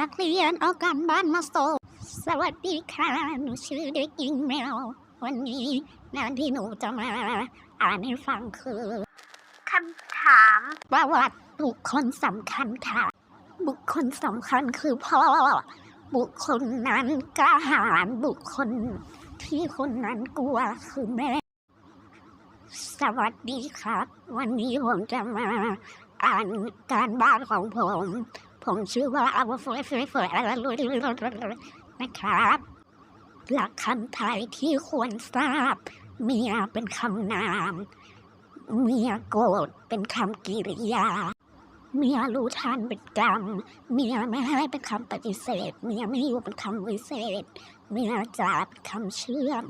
นักเรียนเอาการบ้านมาส่งสวัสดีค่ะหนูชื่อเด็กหญิงแมว วันนี้งานที่หนูจะมาอ่านให้ฟังคือคำถามประวัติบุคคลสำคัญค่ะ บุคคลสำคัญคือพ่อ บุคคลนั้นกล้าหาญบุคคล ที่คนนั้นกลัวคือแม่ สวัสดีครับ วันนี้ผมจะมาอ่านการบ้านของผม ผมชื่อว่าอาวุธเฟยฟยเฟยอะไรลุยลุยลุยลุยนะครับหลักคำไทยที่ควรทราบ เมียเป็นคำนาม เมียโกรธเป็นคำกิริยา เมียรู้ทันเป็นกรรม เมียไม่ให้เป็นคำปฏิเสธ เมียไม่อยู่เป็นคำวิเศษ เมียจ่าเป็นคำเชื่อม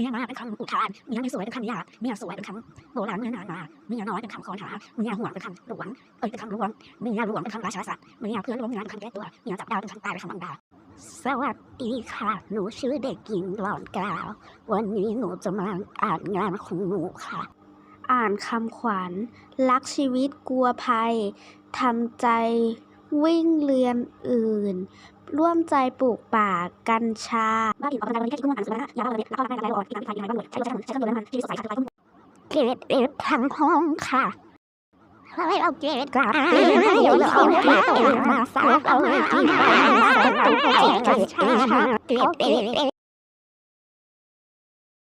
เมียมาเป็นคำอุทานเมียไม่สวยเป็นคำหยาบเมียสวยเป็นคำโบราณเมื่อนานมาเมียน้อยเป็นคำคอนหาเมียห่วงเป็นคำหลวงเอ้ยเป็นคำรวมเมียรวมเป็นคำราชาศัพท์เมียเพื่อนร่วมงานเป็นคำแก้ตัวเมียจับดาวเป็นคำตายเป็นคำบังดาสวัสดีค่ะ หนูชื่อเด็กหญิงหลอนกล่าว วันนี้หนูจะมาอ่านงานของหนูค่ะ อ่านคำขวัญ รักชีวิตกลัวภัยทำใจวิ่งเรือนอื่น ร่วมใจปลูกป่ากัญชา บ้านอยู่ออกกำลังกายวันนี้แค่ที่กุ้งอ่านสุดแล้วยาวเลยแล้วก็ร่างกายอ่อนที่ทำที่ทำยังไงบ้างเลยใช้รถใช้ถนนใช้เครื่องยนต์น้ำมันที่สดใสขัดไฟเกรดเอฟทั้งห้องค่ะให้เอาเกรดกราบให้เราเอาเอามาสาเอาที่บ้านเกรดเอฟ